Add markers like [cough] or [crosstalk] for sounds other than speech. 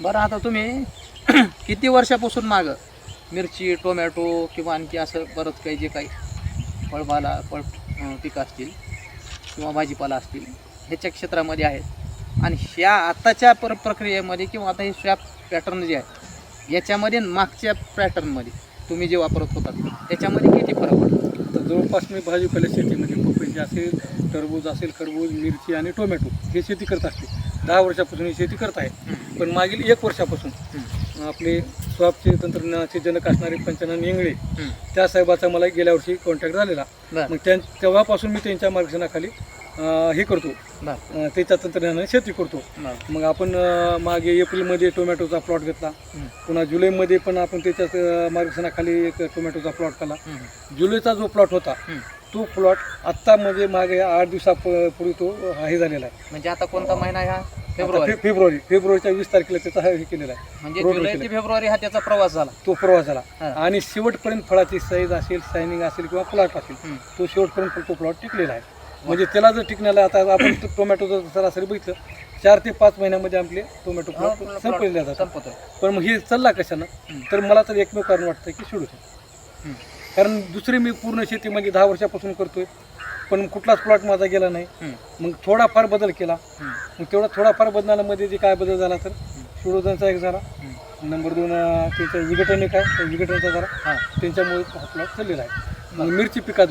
बरं आता तुम्ही [clears throat] किती वर्षापासून मागं? मिरची टोमॅटो किंवा आणखी असं बरंच काही जे काही फळभाला फळ पिकं असतील किंवा भाजीपाला असतील ह्याच्या क्षेत्रामध्ये आहेत. आणि ह्या आत्ताच्या पर प्रक्रियेमध्ये किंवा आता हे स्वॅप पॅटर्न जे आहे याच्यामध्ये मागच्या पॅटर्नमध्ये तुम्ही जे वापरत होतात त्याच्यामध्ये किती फरक पडतो तर जवळपास मी भाजीपाला शेतीमध्ये पपई असेल टरबूज असेल खरबूज मिरची आणि टोमॅटो हे शेती करत असते दहा वर्षापासून ही शेती करत आहे. पण मागील एक वर्षापासून आपले स्वापचे तंत्रज्ञानाचे जनक असणारे पंचनाथ इंगळे हम्म. त्या साहेबाचा मला गेल्या वर्षी कॉन्टॅक्ट झालेला. मग त्या तेव्हापासून मी त्यांच्या मार्गदर्शनाखाली हे करतो. त्याच्या तंत्रज्ञानाने शेती करतो. मग आपण मागे एप्रिलमध्ये टोमॅटोचा प्लॉट घेतला. पुन्हा जुलैमध्ये पण आपण त्याच्याच अं, मार्गदर्शनाखाली एक टोमॅटोचा प्लॉट केला. जुलैचा जो प्लॉट होता. तो प्लॉट आत्ता म्हणजे मागे आठ दिवसापूर्वी तो हे झालेला आहे. म्हणजे आता कोणता महिना ह्या फेब्रुवारी. फे- फेब्रुवारी. फेब्रुवारीच्या वीस तारखेला त्याचा हा हे केलेला आहे. म्हणजे रोड जुलै केलं. ते फेब्रुवारी हा त्याचा प्रवास झाला. तो प्रवास झाला. हा. आणि शेवटपर्यंत फळाची साईज असेल शायनिंग असेल किंवा प्लॉट असेल. तो शेवटपर्यंत तो प्लॉट टिकलेला आहे. म्हणजे त्याला जर टिकण्याला आता आपण तो टोमॅटो जर सरासरी बघितलं चार ते पाच महिन्यामध्ये आपले टोमॅटो हा, प्लॉट संपलेले जातात. संपतोय. पण मग हे चालला कशानं. तर मला तर एकमेव कारण वाटतं की हम्म. कारण दुसरी मी पूर्ण शेती म्हणजे दहा वर्षापासून करतोय. पण कुठलाच प्लॉट माझा गेला नाही. मग थोडाफार बदल केला. मग तेवढा थोडाफार बदलामध्ये जे काय बदल झाला तर शिडोजनचा एक झाला. नंबर दोन अं, त्यांचं विघटन एक आहे. विघटनचा झाला. त्यांच्यामुळे हा प्लॉट चाललेला आहे. मग मिरची पिकात